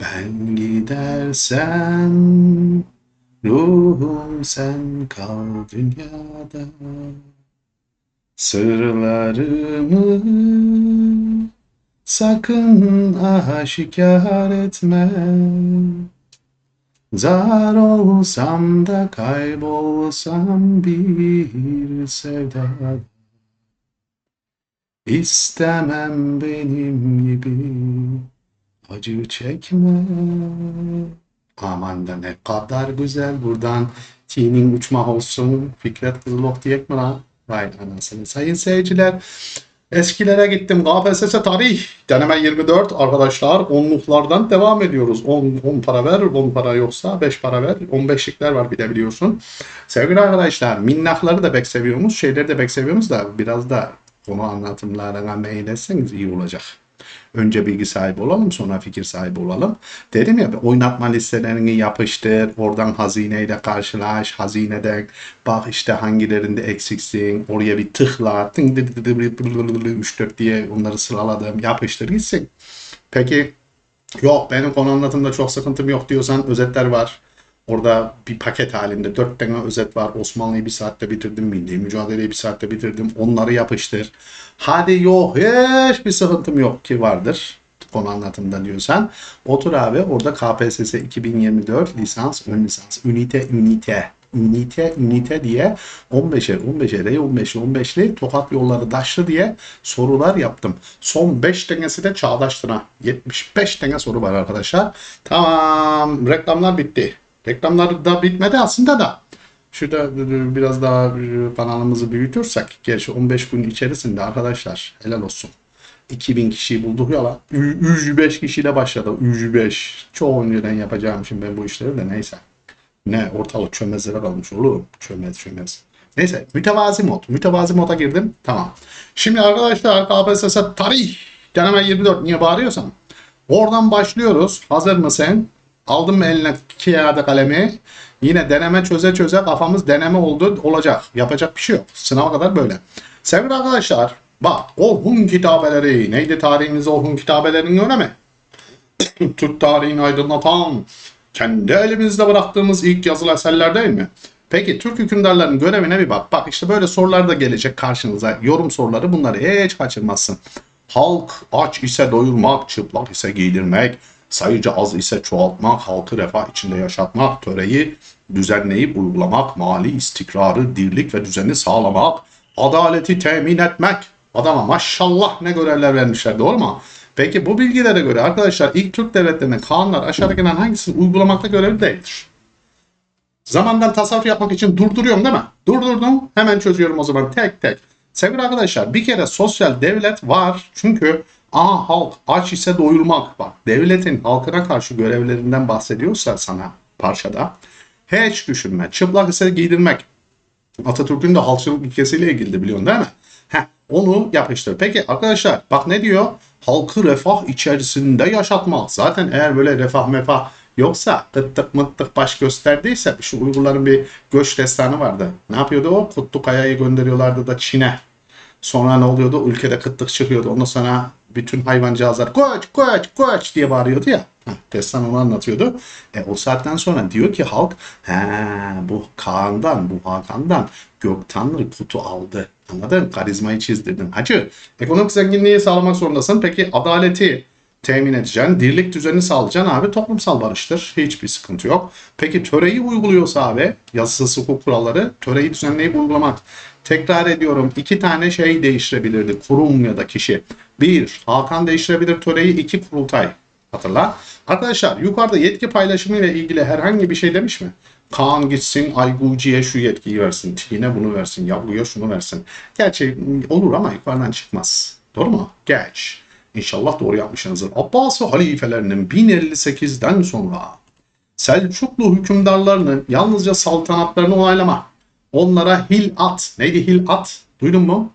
Ben gidersem ruhum sen kal dünyada. Sırlarımı sakın aşikar etme. Zar olsam da kaybolsam bir sevdada. İstemem benim gibi acı çekme. Aman da ne kadar güzel buradan tinin uçma olsun. Fikret Kızılok diyek mi lan? Vay anasını. Sayın seyirciler eskilere gittim. KPSS tarih deneme 24 arkadaşlar. Onluklardan devam ediyoruz. 10, 10 para ver, 10 para yoksa 5 para ver. 15'likler var bir de biliyorsun. Sevgili arkadaşlar minnakları da pek seviyoruz. Şeyleri de pek seviyoruz da biraz da konu anlatımlarına meylerseniz iyi olacak. Önce bilgi sahibi olalım sonra fikir sahibi olalım. Dedim ya oynatma listelerini yapıştır. Oradan hazineyle karşılaş. Hazineden bak işte hangilerinde eksiksin. Oraya bir tıkla. 3-4 diye onları sıraladım. Yapıştır gitsin. Peki yok benim konu anlatımda çok sıkıntım yok diyorsan özetler var. Orada bir paket halinde dört tane özet var. Osmanlı'yı bir saatte bitirdim. Milli mücadeleyi bir saatte bitirdim. Onları yapıştır. Hadi yok hiçbir sıkıntım yok ki vardır. Konu anlatımda diyorsan. Otur abi orada KPSS 2024 lisans, ön lisans, ünite, ünite, ünite, ünite diye 15'er, 15'er, 15'li, 15'li tokat yolları daşlı diye sorular yaptım. Son 5 tanesi de çağdaştına. 75 tane soru var arkadaşlar. Tamam reklamlar bitti. Reklamlar da bitmedi aslında da. Şurada biraz daha kanalımızı büyütürsek, gerçi 15 gün içerisinde arkadaşlar helal olsun. 2000 kişiyi bulduk ya la. 105 kişiyle başladı. 105. Çok önceden yapacağım şimdi ben bu işleri de neyse. Ne ortalık çömezlere kalmış oğlum. Çömez çömez. Neyse mütevazi mod. Mütevazi moda girdim. Tamam. Şimdi arkadaşlar KPSS tarih deneme 24 niye bağırıyorsam. Oradan başlıyoruz. Hazır mısın? Aldın mı eline kağıda kalemi? Yine deneme çöze çöze kafamız deneme oldu olacak. Yapacak bir şey yok. Sınava kadar böyle. Sevgili arkadaşlar bak Orhun kitabeleri neydi tarihimizde Orhun kitabelerinin önemi? Türk tarihini aydınlatan kendi elimizde bıraktığımız ilk yazılı eserler değil mi? Peki Türk hükümdarlarının görevine bir bak. Bak işte böyle sorular da gelecek karşınıza. Yorum soruları bunları hiç kaçırmazsın. Halk aç ise doyurmak, çıplak ise giydirmek, sayıca az ise çoğaltmak, halkı refah içinde yaşatmak, töreyi düzenleyip uygulamak, mali istikrarı, dirlik ve düzeni sağlamak, adaleti temin etmek. Adama maşallah ne görevler vermişler doğru mu? Peki bu bilgilere göre arkadaşlar ilk Türk devletlerinin kanunlar aşağıdakilerden hangisini uygulamakta görevli değildir? Zamandan tasarruf yapmak için durduruyorum değil mi? Durdurdum. Hemen çözüyorum o zaman tek tek. Sevgili arkadaşlar bir kere sosyal devlet var. Çünkü Aa halk aç ise doyurmak. Bak devletin halkına karşı görevlerinden bahsediyorsa sana parçada hiç düşünme. Çıplak ise giydirmek. Atatürk'ün de halkçılık ilkesiyle ilgili biliyorsun değil mi? Heh, onu yapıştır. Peki arkadaşlar bak ne diyor? Halkı refah içerisinde yaşatmak. Zaten eğer böyle refah mefah yoksa tıttık mıttık baş gösterdiyse şu Uygurların bir göç destanı vardı. Ne yapıyordu o? Kutlu Kaya'yı gönderiyorlardı da Çin'e. Sonra ne oluyordu? Ülkede kıtlık çıkıyordu. Ondan sonra bütün hayvancağızlar koç koç koç diye bağırıyordu ya. Destan onu anlatıyordu. E, o saatten sonra diyor ki halk he, bu Kaan'dan bu Hakan'dan gök tanrı kutu aldı. Anladın? Karizmayı çizdirdin. Hacı ekonomik zenginliği sağlamak zorundasın. Peki adaleti temin edeceksin. Dirlik düzeni sağlayacaksın abi. Toplumsal barıştır. Hiçbir sıkıntı yok. Peki töreyi uyguluyorsa abi yasası hukuk kuralları töreyi düzenleyip uygulamak. Tekrar ediyorum iki tane şey değiştirebilirdi kurum ya da kişi. Bir, Hakan değiştirebilir töreyi. iki kurultay. Hatırla. Arkadaşlar yukarıda yetki paylaşımı ile ilgili herhangi bir şey demiş mi? Kaan gitsin Ayguci'ye şu yetkiyi versin. Tiline bunu versin. Yavruya şunu versin. Gerçi olur ama yukarıdan çıkmaz. Doğru mu? Geç. İnşallah doğru yapmışsınızdır. Abbasi halifelerinin 1058'den sonra Selçuklu hükümdarlarının yalnızca saltanatlarını onaylama. Onlara hil at. Neydi hil at? Duydun mu?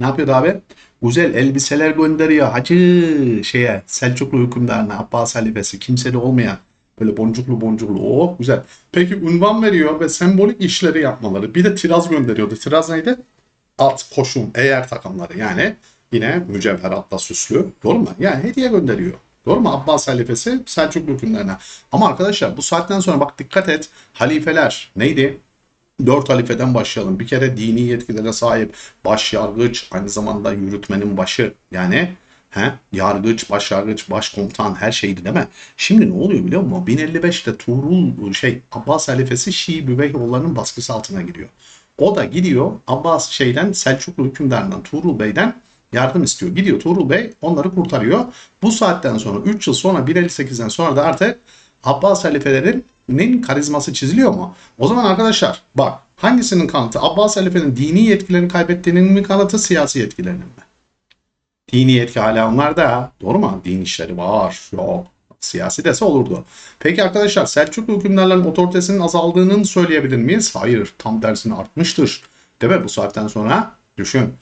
Ne yapıyordu abi? Güzel elbiseler gönderiyor hacı şeye Selçuklu hükümdarına Abbas halifesi kimsede olmayan böyle boncuklu boncuklu oh güzel. Peki unvan veriyor ve sembolik işleri yapmaları. Bir de tiraz gönderiyordu. Tiraz neydi? At, koşum, eğer takımları yani yine mücevheratla süslü. Doğru mu? Yani hediye gönderiyor. Doğru mu? Abbas halifesi Selçuklu hükümlerine. Ama arkadaşlar bu saatten sonra bak dikkat et. Halifeler neydi? Dört halifeden başlayalım. Bir kere dini yetkilere sahip baş yargıç, aynı zamanda yürütmenin başı. Yani he, yargıç, baş yargıç, başkomutan her şeydi değil mi? Şimdi ne oluyor biliyor musun? 1055'te Tuğrul şey Abbas halifesi Şii Büveyhoğulları'nın baskısı altına giriyor. O da gidiyor Abbas şeyden Selçuklu hükümdarından Tuğrul Bey'den yardım istiyor. Gidiyor Tuğrul Bey onları kurtarıyor. Bu saatten sonra 3 yıl sonra 158'den sonra da artık Abbas halifelerinin karizması çiziliyor mu? O zaman arkadaşlar bak hangisinin kanıtı? Abbas halifenin dini yetkilerini kaybettiğinin mi kanıtı siyasi yetkilerinin mi? Dini yetki hala onlarda. Doğru mu? Din işleri var. Yok. Siyasi dese olurdu. Peki arkadaşlar Selçuklu hükümdarların otoritesinin azaldığını söyleyebilir miyiz? Hayır. Tam tersine artmıştır. Değil mi? Bu saatten sonra düşün.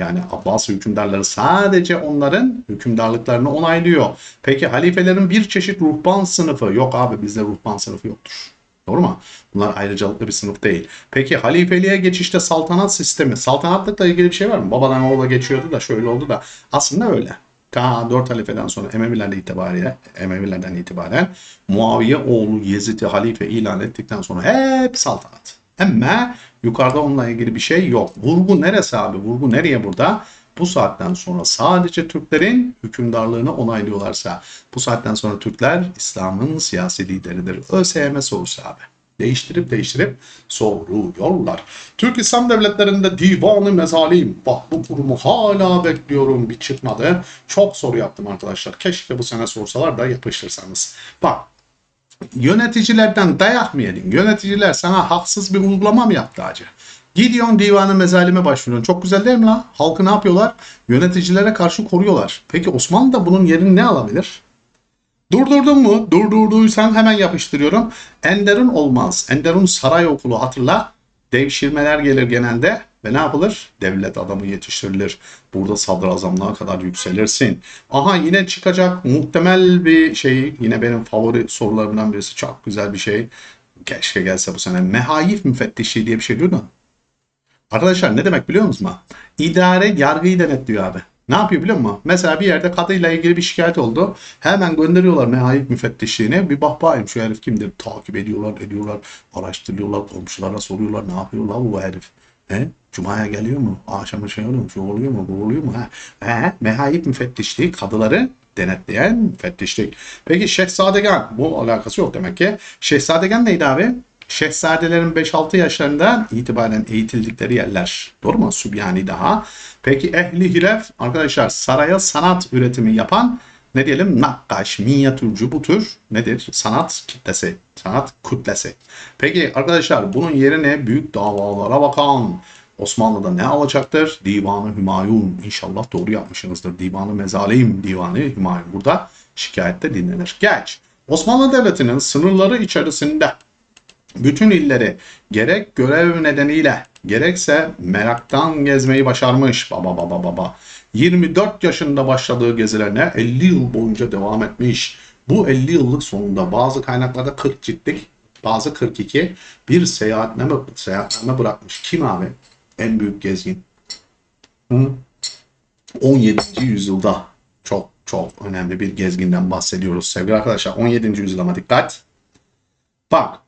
Yani Abbas hükümdarları sadece onların hükümdarlıklarını onaylıyor. Peki halifelerin bir çeşit ruhban sınıfı. Yok abi bizde ruhban sınıfı yoktur. Doğru mu? Bunlar ayrıcalıklı bir sınıf değil. Peki halifeliğe geçişte saltanat sistemi. Saltanatlıkla ilgili bir şey var mı? Babadan oğula geçiyordu da şöyle oldu da. Aslında öyle. Ta 4 halifeden sonra Emevilerden itibaren, Emevilerden itibaren Muaviye oğlu Yezid'i halife ilan ettikten sonra hep saltanat. Ama yukarıda onunla ilgili bir şey yok. Vurgu neresi abi? Vurgu nereye burada? Bu saatten sonra sadece Türklerin hükümdarlığını onaylıyorlarsa bu saatten sonra Türkler İslam'ın siyasi lideridir. ÖSYM sorusu abi. Değiştirip değiştirip soruyorlar. Türk İslam devletlerinde divanı mezalim. Bak bu kurumu hala bekliyorum bir çıkmadı. Çok soru yaptım arkadaşlar. Keşke bu sene sorsalar da yapıştırsanız. Bak yöneticilerden dayak mı yedin? Yöneticiler sana haksız bir uygulama mı yaptı acı? Gidiyorsun divanı mezalime başvuruyorsun. Çok güzel değil mi lan? Halkı ne yapıyorlar? Yöneticilere karşı koruyorlar. Peki Osmanlı da bunun yerini ne alabilir? Durdurdun mu? Durdurduysan hemen yapıştırıyorum. Enderun olmaz. Enderun saray okulu hatırla. Devşirmeler gelir genelde ve ne yapılır? Devlet adamı yetiştirilir. Burada sadrazamlığa kadar yükselirsin. Aha yine çıkacak muhtemel bir şey. Yine benim favori sorularımdan birisi. Çok güzel bir şey. Keşke gelse bu sene. Mehayif müfettişliği diye bir şey duydun. Arkadaşlar ne demek biliyor musunuz? İdare yargıyı denetliyor abi. Ne yapıyor biliyor musun? Mesela bir yerde kadıyla ilgili bir şikayet oldu. Hemen gönderiyorlar mehayip müfettişliğine. Bir bak bakayım şu herif kimdir? Takip ediyorlar, ediyorlar, araştırıyorlar, komşulara soruyorlar. Ne yapıyor lan bu herif? He? Cuma'ya geliyor mu? Akşama şey oluyor mu? Şu oluyor mu? Bu oluyor mu? He? He? Müfettişliği kadıları denetleyen müfettişlik. Peki Şehzadegan. Bu alakası yok demek ki. Şehzadegan neydi abi? Şehzadelerin 5-6 yaşlarından itibaren eğitildikleri yerler. Doğru mu? Sübyani daha. Peki ehli hilef arkadaşlar saraya sanat üretimi yapan ne diyelim nakkaş, minyatürcü bu tür nedir? Sanat kitlesi, sanat kütlesi. Peki arkadaşlar bunun yerine büyük davalara bakan Osmanlı'da ne alacaktır? Divanı Hümayun. İnşallah doğru yapmışsınızdır. Divanı Mezalim, Divanı Hümayun. Burada şikayette dinlenir. Geç. Osmanlı Devleti'nin sınırları içerisinde bütün illeri gerek görev nedeniyle gerekse meraktan gezmeyi başarmış baba baba baba. 24 yaşında başladığı gezilerine 50 yıl boyunca devam etmiş. Bu 50 yıllık sonunda bazı kaynaklarda 40 ciltlik, bazı 42 bir seyahatname, seyahatname bırakmış. Kim abi? En büyük gezgin. Hı? 17. yüzyılda çok çok önemli bir gezginden bahsediyoruz sevgili arkadaşlar. 17. yüzyıla dikkat. Bak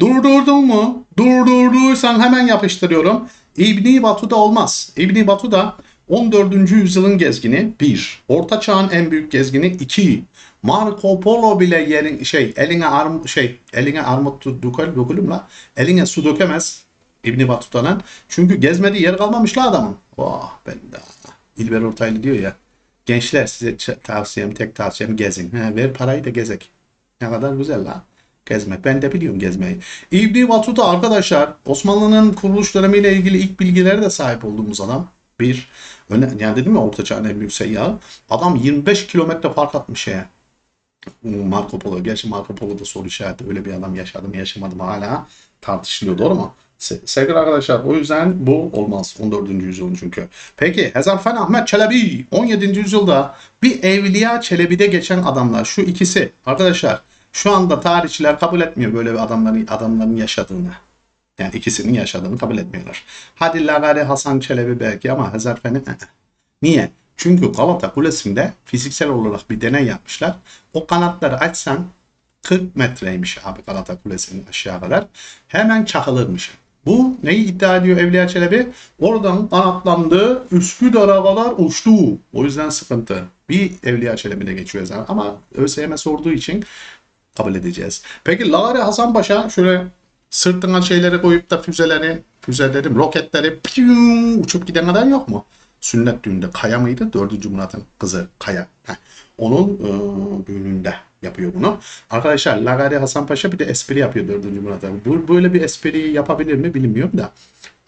Durdurdun mu? Durdurduysan hemen yapıştırıyorum. İbni Batu'da olmaz. İbni Batu'da 14. yüzyılın gezgini 1. Orta Çağ'ın en büyük gezgini 2. Marco Polo bile yerin şey eline arm şey eline armut dökül dökülüm la. Eline su dökemez İbni Batuta'nın. Çünkü gezmediği yer kalmamış la adamın. Oh ben de. İlber Ortaylı diyor ya. Gençler size tavsiyem tek tavsiyem gezin. He, ver parayı da gezek. Ne kadar güzel la gezmek. Ben de biliyorum gezmeyi. İbni Batuta arkadaşlar Osmanlı'nın kuruluş dönemiyle ilgili ilk bilgilere de sahip olduğumuz adam. Bir, öne, yani dedim ya Orta Çağ'ın en büyük seyyahı. Adam 25 kilometre fark atmış şeye. Marco Polo. Gerçi Marco Polo'da soru işareti. Öyle bir adam yaşadım yaşamadım hala tartışılıyor. Doğru mu? Se- Sevgili arkadaşlar o yüzden bu olmaz 14. yüzyılın çünkü. Peki Hezarfen Ahmet Çelebi 17. yüzyılda bir Evliya Çelebi'de geçen adamlar şu ikisi arkadaşlar şu anda tarihçiler kabul etmiyor böyle bir adamların adamların yaşadığını. Yani ikisinin yaşadığını kabul etmiyorlar. Hadi Lagari Hasan Çelebi belki ama Hezarfen'i niye? Çünkü Galata Kulesi'nde fiziksel olarak bir deney yapmışlar. O kanatları açsan 40 metreymiş abi Galata Kulesi'nin aşağı kadar. Hemen çakılırmış. Bu neyi iddia ediyor Evliya Çelebi? Oradan kanatlandı, Üsküdar'a kadar uçtu. O yüzden sıkıntı. Bir Evliya Çelebi'de geçiyor zaten. Ama ÖSYM sorduğu için kabul edeceğiz. Peki Lari Hasan Paşa şöyle sırtına şeyleri koyup da füzeleri, füzeleri, roketleri piyum, uçup giden kadar yok mu? Sünnet düğünde Kaya mıydı? Dördüncü Murat'ın kızı Kaya. Heh. Onun e, düğününde yapıyor bunu. Arkadaşlar Lagari Hasan Paşa bir de espri yapıyor 4. Murat'a. Bu, böyle bir espriyi yapabilir mi bilmiyorum da.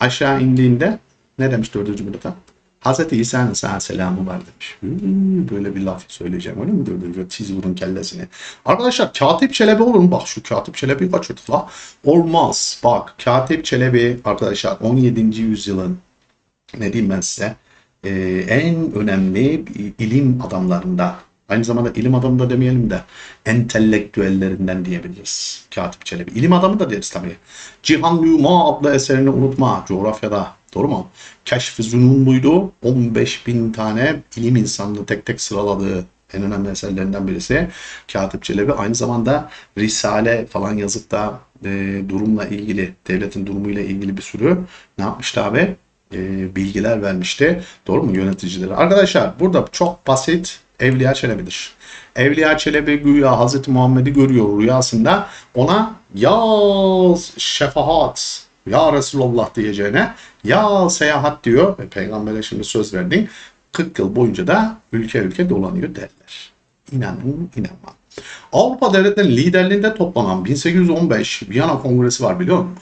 Aşağı indiğinde ne demiş 4. Murat'a? Hazreti İsa'nın sana selamı var demiş. Hmm, böyle bir laf söyleyeceğim öyle mi 4. Tiz vurun kellesini. Arkadaşlar Katip Çelebi olur mu? Bak şu Katip Çelebi'yi kaçırdık la. Olmaz. Bak Katip Çelebi arkadaşlar 17. yüzyılın ne diyeyim ben size e, en önemli ilim adamlarında aynı zamanda ilim adamı da demeyelim de entelektüellerinden diyebiliriz Katip Çelebi. İlim adamı da deriz tabii. Cihan Numa adlı eserini unutma coğrafyada. Doğru mu? Keşf-i Zununluydu. 15 bin tane ilim insanını tek tek sıraladığı en önemli eserlerinden birisi. Katip Çelebi aynı zamanda Risale falan yazıp da e, durumla ilgili, devletin durumuyla ilgili bir sürü ne yapmıştı abi? E, bilgiler vermişti. Doğru mu yöneticilere? Arkadaşlar burada çok basit Evliya Çelebi'dir. Evliya Çelebi güya Hazreti Muhammed'i görüyor rüyasında ona ya şefaat ya Resulullah diyeceğine ya seyahat diyor. Ve peygambere şimdi söz verdin. 40 yıl boyunca da ülke ülke dolanıyor derler. İnanın inanma. Avrupa devletlerinin liderliğinde toplanan 1815 Viyana Kongresi var biliyor musun?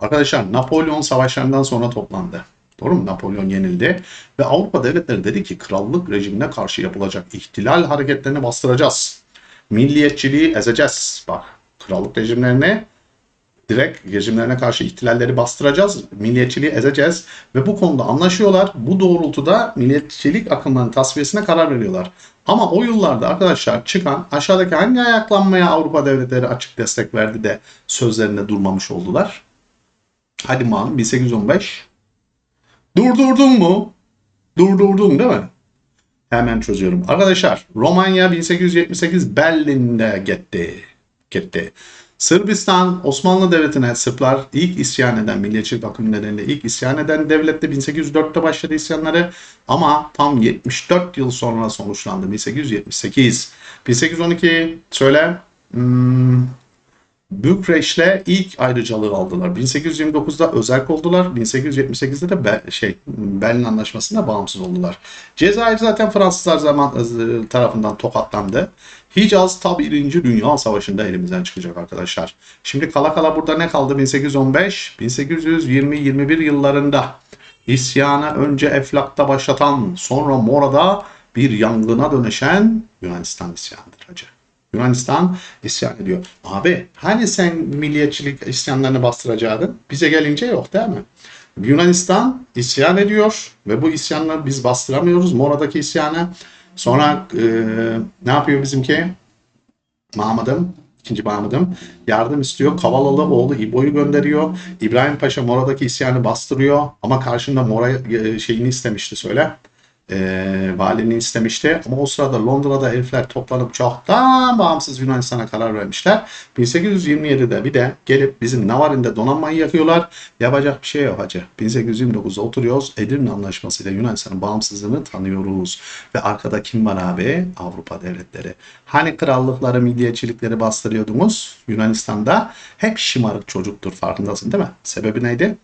Arkadaşlar Napolyon savaşlarından sonra toplandı. Doğru mu? Napolyon yenildi. Ve Avrupa devletleri dedi ki krallık rejimine karşı yapılacak ihtilal hareketlerini bastıracağız. Milliyetçiliği ezeceğiz. Bak krallık rejimlerine direkt rejimlerine karşı ihtilalleri bastıracağız. Milliyetçiliği ezeceğiz. Ve bu konuda anlaşıyorlar. Bu doğrultuda milliyetçilik akımlarının tasfiyesine karar veriyorlar. Ama o yıllarda arkadaşlar çıkan aşağıdaki hangi ayaklanmaya Avrupa devletleri açık destek verdi de sözlerinde durmamış oldular? Hadi malum 1815 Durdurdun mu? Durdurdun değil mi? Hemen çözüyorum. Arkadaşlar Romanya 1878 Berlin'de gitti. Gitti. Sırbistan Osmanlı Devleti'ne Sırplar ilk isyan eden, milliyetçilik akımı nedeniyle ilk isyan eden devlette 1804'te başladı isyanları ama tam 74 yıl sonra sonuçlandı. 1878. 1812 söyle. Hmm, Bükreş'le ilk ayrıcalığı aldılar. 1829'da özerk oldular. 1878'de de Be şey Berlin Anlaşması'nda bağımsız oldular. Cezayir zaten Fransızlar zaman e, tarafından tokatlandı. Hicaz tabi 1. Dünya Savaşı'nda elimizden çıkacak arkadaşlar. Şimdi kala kala burada ne kaldı 1815? 1820-21 yıllarında isyanı önce Eflak'ta başlatan sonra Mora'da bir yangına dönüşen Yunanistan isyanıdır hacı. Yunanistan isyan ediyor. Abi hani sen milliyetçilik isyanlarını bastıracaktın? Bize gelince yok değil mi? Yunanistan isyan ediyor ve bu isyanları biz bastıramıyoruz. Mora'daki isyanı. Sonra e, ne yapıyor bizimki? Mahmud'um, ikinci Mahmud'um yardım istiyor. Kavalalı oğlu İbo'yu gönderiyor. İbrahim Paşa Mora'daki isyanı bastırıyor. Ama karşında Mora e, şeyini istemişti söyle e, valinin istemişti. Ama o sırada Londra'da herifler toplanıp çoktan bağımsız Yunanistan'a karar vermişler. 1827'de bir de gelip bizim Navarin'de donanmayı yakıyorlar. Yapacak bir şey yok hacı. 1829'da oturuyoruz. Edirne Anlaşması ile Yunanistan'ın bağımsızlığını tanıyoruz. Ve arkada kim var abi? Avrupa devletleri. Hani krallıkları, milliyetçilikleri bastırıyordunuz Yunanistan'da? Hep şımarık çocuktur farkındasın değil mi? Sebebi neydi?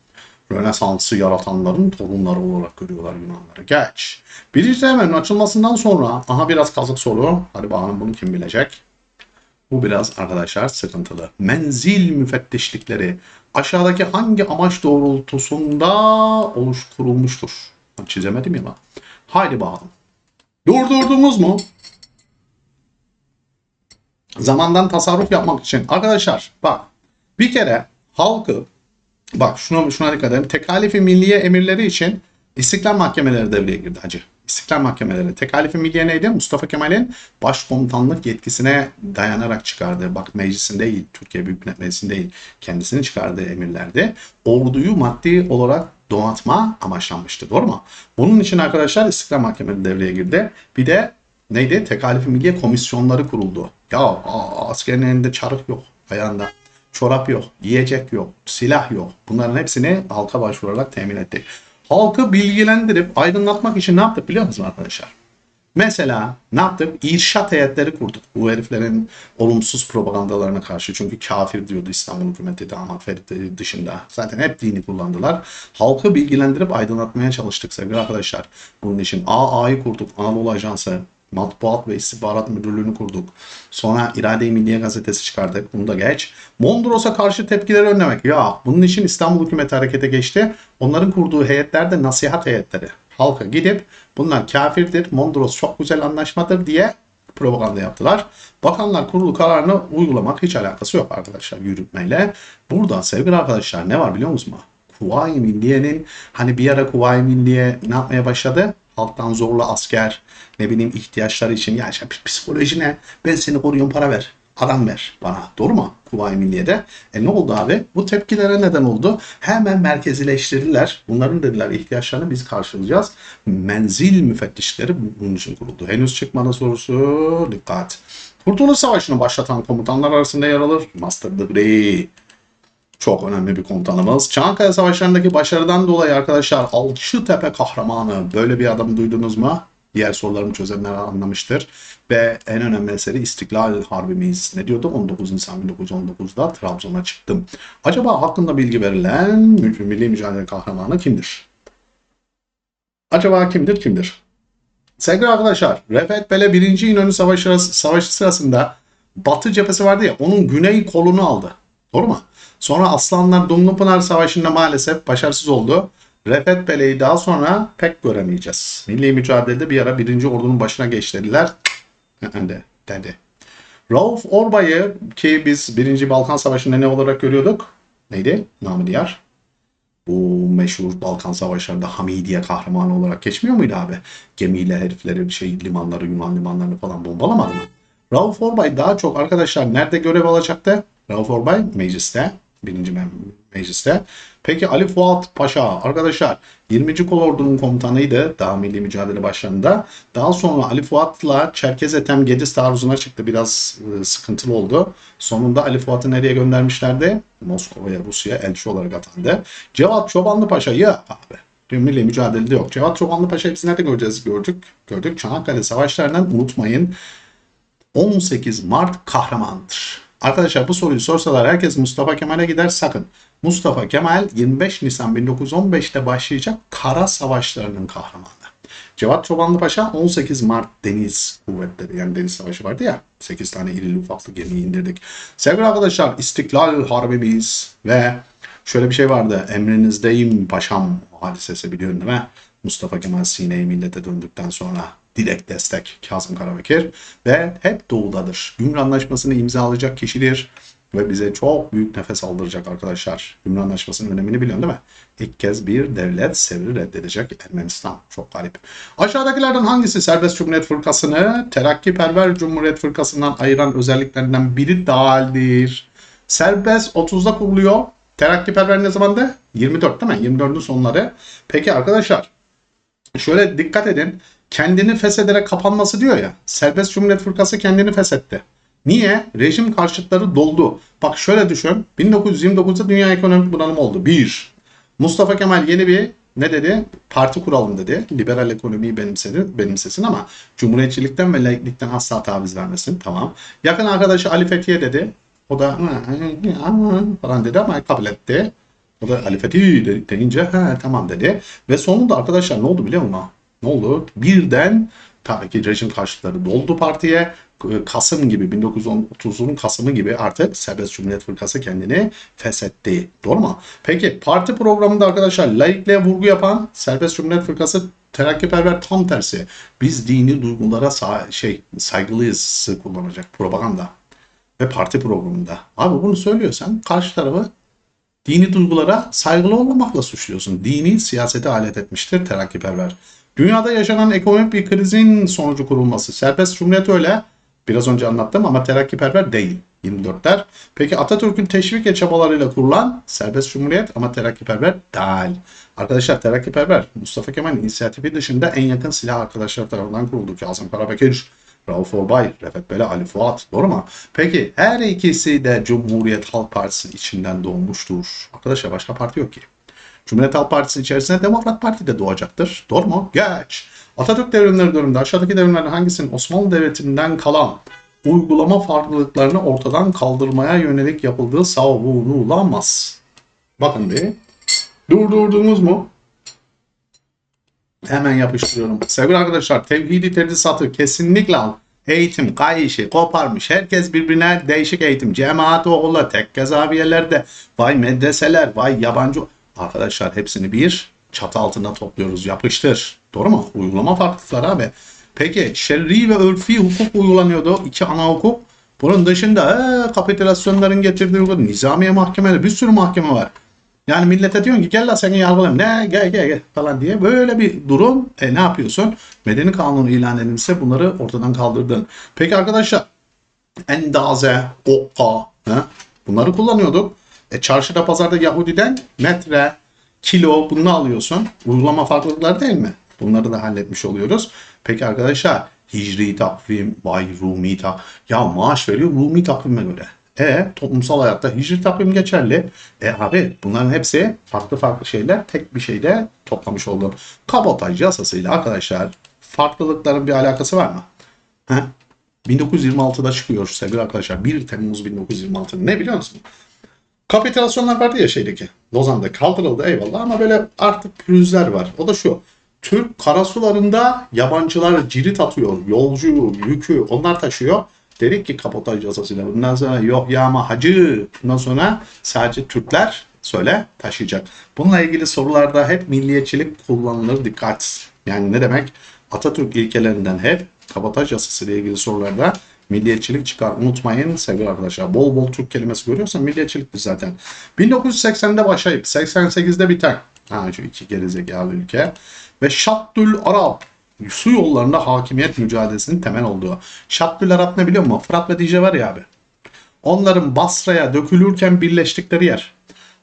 Rönesans'ı yaratanların torunları olarak görüyorlar Yunanları. Geç. Birinci demenin açılmasından sonra aha biraz kazık soru. Hadi bakalım bunu kim bilecek? Bu biraz arkadaşlar sıkıntılı. Menzil müfettişlikleri aşağıdaki hangi amaç doğrultusunda oluş kurulmuştur? Çizemedim ya lan. Haydi bakalım. Durdurdunuz mu? Zamandan tasarruf yapmak için. Arkadaşlar bak bir kere halkı Bak şuna, şuna dikkat edin. Tekalifi milliye emirleri için İstiklal Mahkemeleri devreye girdi hacı. İstiklal Mahkemeleri. Tekalifi milliye neydi? Mustafa Kemal'in başkomutanlık yetkisine dayanarak çıkardığı, bak meclisin değil, Türkiye Büyük Millet Meclisi'nin değil, kendisini çıkardığı emirlerdi. Orduyu maddi olarak donatma amaçlanmıştı. Doğru mu? Bunun için arkadaşlar İstiklal Mahkemesi devreye girdi. Bir de neydi? Tekalifi Milliye Komisyonları kuruldu. Ya a- askerin elinde çarık yok ayağında. Çorap yok, yiyecek yok, silah yok. Bunların hepsini halka başvurarak temin ettik. Halkı bilgilendirip aydınlatmak için ne yaptık biliyor musunuz arkadaşlar? Mesela ne yaptık? İrşat heyetleri kurduk. Bu heriflerin olumsuz propagandalarına karşı. Çünkü kafir diyordu İstanbul hükümeti damat Ferit dışında. Zaten hep dini kullandılar. Halkı bilgilendirip aydınlatmaya çalıştık sevgili arkadaşlar. Bunun için AA'yı kurduk. Anadolu Ajansı. Matbuat ve İstihbarat Müdürlüğü'nü kurduk. Sonra İrade-i Milliye Gazetesi çıkardık. Bunu da geç. Mondros'a karşı tepkileri önlemek. Ya bunun için İstanbul hükümeti harekete geçti. Onların kurduğu heyetler de nasihat heyetleri. Halka gidip bunlar kafirdir, Mondros çok güzel anlaşmadır diye propaganda yaptılar. Bakanlar Kurulu kararını uygulamak hiç alakası yok arkadaşlar yürütmeyle. Burada sevgili arkadaşlar ne var biliyor musunuz? Kuvayi Milliye'nin hani bir ara Kuvayi Milliye ne yapmaya başladı? Halktan zorla asker, ne bileyim ihtiyaçları için ya işte psikoloji ne? Ben seni koruyorum para ver. Adam ver bana. Doğru mu? Kuvayi Milliye'de. E ne oldu abi? Bu tepkilere neden oldu. Hemen merkezileştirdiler. Bunların dediler ihtiyaçlarını biz karşılayacağız. Menzil müfettişleri bunun için kuruldu. Henüz çıkmadı sorusu. Dikkat. Kurtuluş Savaşı'nı başlatan komutanlar arasında yer alır. Master Degree. Çok önemli bir komutanımız. Çankaya Savaşları'ndaki başarıdan dolayı arkadaşlar Alçıtepe kahramanı böyle bir adam duydunuz mu? Diğer sorularımı çözenler anlamıştır. Ve en önemli eseri İstiklal Harbimiz. Ne diyordu? 19 Nisan 1919'da Trabzon'a çıktım. Acaba hakkında bilgi verilen milli mücadele kahramanı kimdir? Acaba kimdir kimdir? Sevgili arkadaşlar, Refet Bele 1. İnönü Savaşı, Savaşı sırasında Batı cephesi vardı ya, onun güney kolunu aldı. Doğru mu? Sonra Aslanlar Dumlupınar Savaşı'nda maalesef başarısız oldu. Refet Bele'yi daha sonra pek göremeyeceğiz. Milli mücadelede bir ara 1. Ordunun başına geçtiler. de, dedi. Rauf Orbay'ı ki biz 1. Balkan Savaşı'nda ne olarak görüyorduk? Neydi? Namı diğer. Bu meşhur Balkan Savaşları'nda Hamidiye kahramanı olarak geçmiyor muydu abi? Gemiyle herifleri şey limanları, Yunan limanlarını falan bombalamadı mı? Rauf Orbay daha çok arkadaşlar nerede görev alacaktı? Rauf Orbay mecliste. Birinci me- mecliste. Peki Ali Fuat Paşa arkadaşlar 20. Kolordu'nun komutanıydı daha milli mücadele başlarında. Daha sonra Ali Fuat'la Çerkez Ethem Gediz taarruzuna çıktı. Biraz e, sıkıntılı oldu. Sonunda Ali Fuat'ı nereye göndermişlerdi? Moskova'ya, Rusya elçi olarak atandı. Cevat Çobanlı Paşa'yı abi milli mücadelede yok. Cevat Çobanlı Paşa hepsini nerede göreceğiz? Gördük. Gördük. Çanakkale Savaşlarından unutmayın. 18 Mart kahramandır. Arkadaşlar bu soruyu sorsalar herkes Mustafa Kemal'e gider sakın. Mustafa Kemal 25 Nisan 1915'te başlayacak kara savaşlarının kahramanı. Cevat Çobanlı Paşa 18 Mart Deniz Kuvvetleri yani Deniz Savaşı vardı ya 8 tane irili ufaklı gemiyi indirdik. Sevgili arkadaşlar İstiklal Harbimiz ve şöyle bir şey vardı emrinizdeyim paşam hadisesi biliyorsun değil mi? Mustafa Kemal Sine'yi millete döndükten sonra direkt destek Kazım Karabekir ve hep doğudadır. Gümrük Anlaşması'nı imzalayacak kişidir ve bize çok büyük nefes aldıracak arkadaşlar. Gümrük Anlaşması'nın önemini biliyorsun değil mi? İlk kez bir devlet sevri reddedecek Ermenistan. Çok garip. Aşağıdakilerden hangisi Serbest Cumhuriyet Fırkası'nı Terakkiperver Cumhuriyet Fırkası'ndan ayıran özelliklerinden biri değildir? Serbest 30'da kuruluyor. Terakkiperver ne zamandı? 24 değil mi? 24'ün sonları. Peki arkadaşlar şöyle dikkat edin. Kendini feshederek kapanması diyor ya. Serbest Cumhuriyet Fırkası kendini feshetti. Niye? Rejim karşıtları doldu. Bak şöyle düşün. 1929'da dünya ekonomik bunalım oldu. Bir. Mustafa Kemal yeni bir ne dedi? Parti kuralım dedi. Liberal ekonomiyi benimsedi, benimsesin ama cumhuriyetçilikten ve laiklikten asla taviz vermesin. Tamam. Yakın arkadaşı Ali Fethiye dedi. O da falan dedi ama kabul etti. O da Ali Fethi de- deyince he tamam dedi. Ve sonunda arkadaşlar ne oldu biliyor musun? Ne oldu? Birden tabii ki rejim karşıtları doldu partiye. Kasım gibi 1930'un Kasım'ı gibi artık Serbest Cumhuriyet Fırkası kendini feshetti. Doğru mu? Peki parti programında arkadaşlar laikliğe vurgu yapan Serbest Cumhuriyet Fırkası terakkiperver tam tersi. Biz dini duygulara sa- şey saygılıyız kullanacak propaganda ve parti programında. Abi bunu söylüyorsan karşı tarafı dini duygulara saygılı olmamakla suçluyorsun. Dini siyasete alet etmiştir terakkiperver. Dünyada yaşanan ekonomik bir krizin sonucu kurulması. Serbest Cumhuriyet öyle. Biraz önce anlattım ama terakkiperver değil. 24'ler. Peki Atatürk'ün teşvik ve çabalarıyla kurulan serbest cumhuriyet ama terakkiperver değil. Arkadaşlar terakkiperver Mustafa Kemal'in inisiyatifi dışında en yakın silah arkadaşlar tarafından kuruldu. Kazım Karabekir, Rauf Orbay, Refet Bele, Ali Fuat. Doğru mu? Peki her ikisi de Cumhuriyet Halk Partisi içinden doğmuştur. Arkadaşlar başka parti yok ki. Cumhuriyet Halk Partisi içerisinde Demokrat Parti de doğacaktır. Doğru mu? Geç. Atatürk devrimleri döneminde aşağıdaki devrimlerden hangisinin Osmanlı Devleti'nden kalan uygulama farklılıklarını ortadan kaldırmaya yönelik yapıldığı savunulamaz. Bakın bir. Durdurdunuz mu? Hemen yapıştırıyorum. Sevgili arkadaşlar tevhidi tedrisatı kesinlikle al. Eğitim kayışı koparmış. Herkes birbirine değişik eğitim. Cemaat oğulları, tekke zaviyelerde, vay medreseler, vay yabancı. Arkadaşlar hepsini bir çatı altında topluyoruz. Yapıştır. Doğru mu? Uygulama farklılıkları abi. Peki şerri ve örfi hukuk uygulanıyordu. İki ana hukuk. Bunun dışında ee, kapitülasyonların getirdiği hukuk, nizamiye mahkemeleri bir sürü mahkeme var. Yani millete diyorsun ki gel la seni yargılayayım. Ne gel gel gel falan diye. Böyle bir durum. E ne yapıyorsun? Medeni kanunu ilan edilmişse bunları ortadan kaldırdın. Peki arkadaşlar endaze, okka bunları kullanıyorduk. E çarşıda pazarda Yahudi'den metre, kilo bunu alıyorsun. Uygulama farklılıkları değil mi? Bunları da halletmiş oluyoruz. Peki arkadaşlar hicri takvim, vay Rumi takvim. Ya maaş veriyor Rumi takvime göre. E toplumsal hayatta hicri takvim geçerli. E abi bunların hepsi farklı farklı şeyler tek bir şeyde toplamış oldum. Kabotaj yasasıyla arkadaşlar farklılıkların bir alakası var mı? Heh. 1926'da çıkıyor sevgili arkadaşlar. 1 Temmuz 1926. Ne biliyor musun? Kapitülasyonlar vardı ya şeydeki. Lozan'da kaldırıldı eyvallah ama böyle artık pürüzler var. O da şu. Türk karasularında yabancılar cirit atıyor. Yolcu, yükü onlar taşıyor. Dedik ki kapotaj yasasıyla bundan sonra yok yağma hacı. Bundan sonra sadece Türkler söyle taşıyacak. Bununla ilgili sorularda hep milliyetçilik kullanılır dikkat. Yani ne demek? Atatürk ilkelerinden hep kapotaj yasası ile ilgili sorularda milliyetçilik çıkar. Unutmayın sevgili arkadaşlar. Bol bol Türk kelimesi görüyorsan milliyetçiliktir zaten. 1980'de başlayıp 88'de biten ha şu iki gerizekalı ülke ve Şattül Arap su yollarında hakimiyet mücadelesinin temel olduğu. Şattül Arap ne biliyor musun? Fırat ve Dicle var ya abi. Onların Basra'ya dökülürken birleştikleri yer.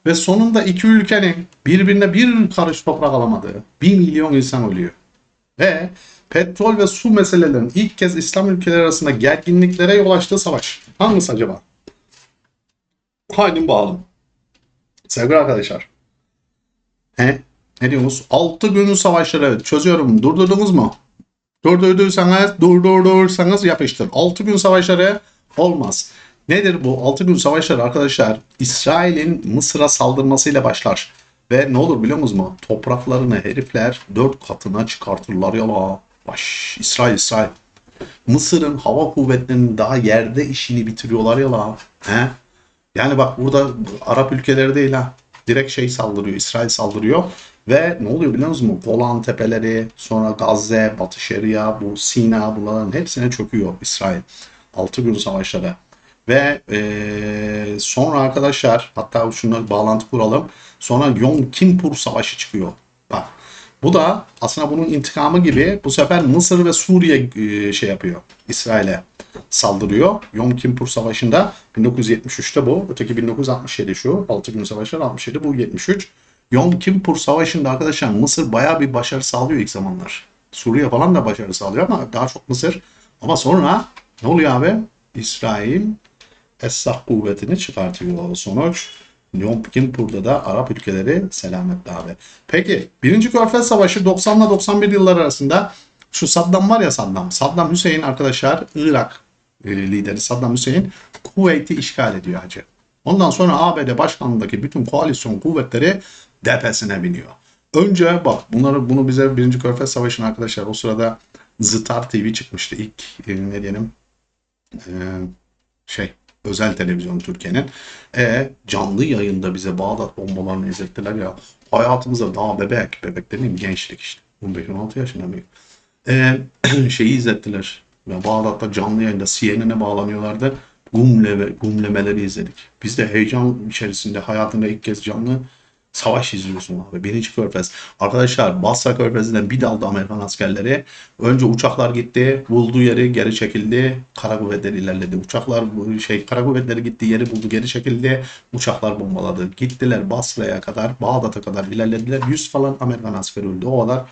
Ve sonunda iki ülkenin birbirine bir karış toprak alamadığı. Bir milyon insan ölüyor. Ve petrol ve su meselelerinin ilk kez İslam ülkeleri arasında gerginliklere yol açtığı savaş. Hangisi acaba? Haydi bağlı. Sevgili arkadaşlar. He? Ne diyorsunuz? 6 günün savaşları çözüyorum. Durdurdunuz mu? Durdurduysanız, durdurduysanız yapıştır. 6 gün savaşları olmaz. Nedir bu? 6 gün savaşları arkadaşlar İsrail'in Mısır'a saldırmasıyla başlar. Ve ne olur biliyor musunuz mu? Topraklarını herifler 4 katına çıkartırlar ya. Baş, İsrail, İsrail. Mısır'ın hava kuvvetlerinin daha yerde işini bitiriyorlar ya la. He? Yani bak burada Arap ülkeleri değil ha. Direkt şey saldırıyor, İsrail saldırıyor. Ve ne oluyor biliyor musunuz? Golan tepeleri, sonra Gazze, Batı Şeria, bu Sina bunların hepsine çöküyor İsrail. 6 gün savaşları. Ve eee, sonra arkadaşlar hatta şunları bağlantı kuralım. Sonra Yom Kippur Savaşı çıkıyor. Bak bu da aslında bunun intikamı gibi bu sefer Mısır ve Suriye eee, şey yapıyor. İsrail'e saldırıyor. Yom Kippur Savaşı'nda 1973'te bu. Öteki 1967 şu. 6 gün savaşları 67 bu 73. Yom Kippur Savaşı'nda arkadaşlar Mısır bayağı bir başarı sağlıyor ilk zamanlar. Suriye falan da başarı sağlıyor ama daha çok Mısır. Ama sonra ne oluyor abi? İsrail Essak kuvvetini çıkartıyor. Sonuç Yom da Arap ülkeleri selametle abi. Peki 1. Körfez Savaşı 90 ile 91 yıllar arasında şu Saddam var ya Saddam. Saddam Hüseyin arkadaşlar Irak e, lideri Saddam Hüseyin Kuveyt'i işgal ediyor hacı. Ondan sonra ABD başkanlığındaki bütün koalisyon kuvvetleri depesine biniyor. Önce bak bunları bunu bize 1. Körfez Savaşı'nın arkadaşlar o sırada Star TV çıkmıştı ilk e, ne diyelim e, şey özel televizyon Türkiye'nin. E, canlı yayında bize Bağdat bombalarını izlettiler ya. Hayatımızda daha bebek, bebek demeyeyim gençlik işte. 15-16 yaşında büyük. E, şeyi izlettiler. Ve Bağdat'ta canlı yayında CNN'e bağlanıyorlardı. Gumle gumlemeleri izledik. Biz de heyecan içerisinde hayatında ilk kez canlı Savaş izliyorsun abi. Birinci Körfez. Arkadaşlar Basra Körfezi'nden bir daldı Amerikan askerleri. Önce uçaklar gitti. Bulduğu yeri geri çekildi. Kara kuvvetleri ilerledi. Uçaklar şey kara kuvvetleri gittiği yeri buldu geri çekildi. Uçaklar bombaladı. Gittiler Basra'ya kadar, Bağdat'a kadar ilerlediler. 100 falan Amerikan askeri öldü. O kadar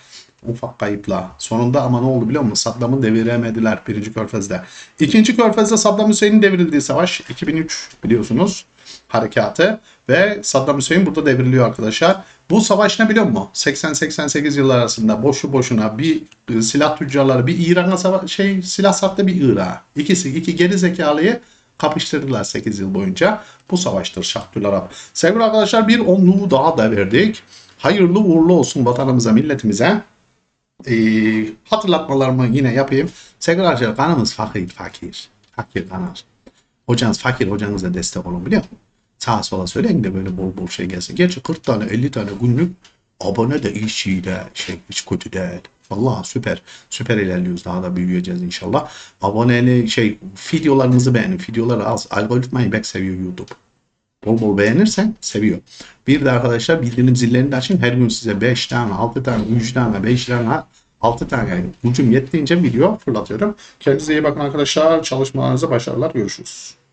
ufak kayıpla. Sonunda ama ne oldu biliyor musun? Saddam'ı deviremediler birinci Körfez'de. İkinci Körfez'de Saddam Hüseyin'in devrildiği savaş 2003 biliyorsunuz harekatı ve Saddam Hüseyin burada devriliyor arkadaşlar. Bu savaş ne biliyor musun? 80-88 yıllar arasında boşu boşuna bir e, silah tüccarları bir İran'a şey silah sattı bir Irak'a. İkisi iki geri zekalıyı kapıştırdılar 8 yıl boyunca. Bu savaştır Şahtül Arap. Sevgili arkadaşlar bir onluğu daha da verdik. Hayırlı uğurlu olsun vatanımıza, milletimize. Ee, hatırlatmalarımı yine yapayım. Sevgili arkadaşlar kanalımız fakir, fakir. Fakir kanal. Hocanız fakir, hocanıza destek olun biliyor musun? Sağa sola söyleyin de böyle bol bol şey gelsin. Gerçi 40 tane 50 tane günlük abone de iyi şey de şey hiç kötü değil. Vallahi süper. Süper ilerliyoruz. Daha da büyüyeceğiz inşallah. Aboneli şey videolarınızı beğenin. Videoları az. Algoritmayı bek seviyor YouTube. Bol bol beğenirsen seviyor. Bir de arkadaşlar bildirim zillerini de açın. Her gün size 5 tane, 6 tane, 3 tane, 5 tane, 6 tane yani gücüm yettiğince video fırlatıyorum. Kendinize iyi bakın arkadaşlar. Çalışmalarınıza başarılar. Görüşürüz.